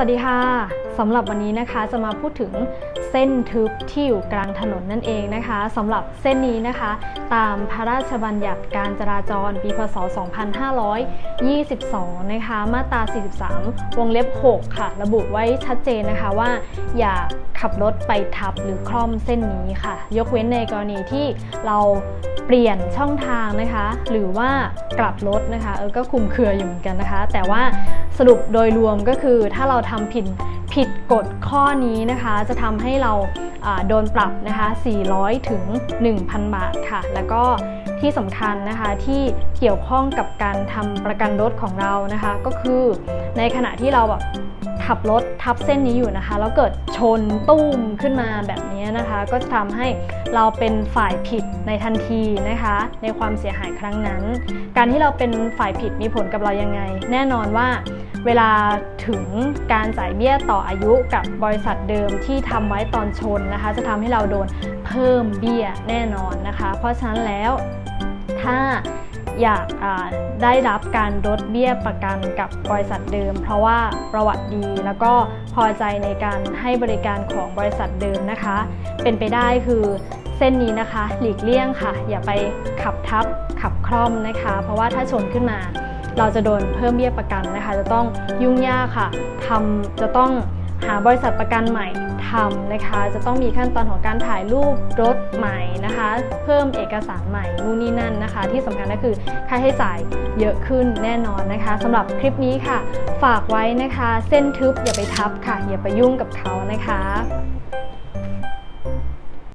วัสดีค่ะ สำหรับวันนี้นะคะจะมาพูดถึงเส้นทึบที่อยู่กลางถนนนั่นเองนะคะสำหรับเส้นนี้นะคะ ตามพระราชบัญญัติการจราจรปีพศ 2522 นะคะ มาตรา 43 วงเล็บ 6 ค่ะ ระบุไว้ชัดเจนนะคะว่า อย่าขับรถไปทับหรือคล่อมเส้นนี้ค่ะ ยกเว้นในกรณีที่เราเปลี่ยนช่องทางนะคะ หรือว่ากลับรถนะคะเออก็คุมเครืออยู่เหมือนกันนะคะ แต่ว่าสรุปโดยรวมก็คือถ้าเราทำผิด ผิดกฎข้อนี้นะคะจะทำให้เราโดนปรับนะคะ 400 ถึง 1,000 บาทค่ะ แล้วก็ที่สำคัญนะคะที่เกี่ยวข้องกับการทำประกันรถของเรานะคะ ก็คือในขณะที่เราแบบขับรถทับเส้นนี้อยู่นะคะ แล้วเกิดชนตุ้มขึ้นมาแบบนี้นะคะ ก็จะทำให้เราเป็นฝ่ายผิดในทันทีนะคะ ในความเสียหายครั้งนั้น การที่เราเป็นฝ่ายผิดมีผลกับเรายังไง แน่นอนว่า เวลาถึงการจ่ายเบี้ยต่ออายุกับบริษัทเดิมที่ทำไว้ตอนชนนะคะ จะทำให้เราโดนเพิ่มเบี้ยแน่นอนนะคะ เพราะฉะนั้นแล้วถ้าอยากได้รับการลดเบี้ยประกันกับบริษัทเดิม เพราะว่าประวัติดีแล้วก็พอใจในการให้บริการของบริษัทเดิมนะคะ เป็นไปได้คือเส้นนี้นะคะ หลีกเลี่ยงค่ะ อย่าไปขับทับขับคล่อมนะคะ เพราะว่าถ้าชนขึ้นมา เราจะโดนเพิ่มเบี้ยประกันนะคะ จะต้องยุ่งยากค่ะทำจะต้องหาบริษัทประกันใหม่ทำนะคะ จะต้องมีขั้นตอนของการถ่ายรูปรถใหม่นะคะ เพิ่มเอกสารใหม่นู่นนี่นั่นนะคะ ที่สำคัญก็คือค่าใช้จ่ายเยอะขึ้นแน่นอนนะคะสำหรับคลิปนี้ค่ะ ฝากไว้นะคะ เส้นทึบอย่าไปทับค่ะ อย่าไปยุ่งกับเขานะคะ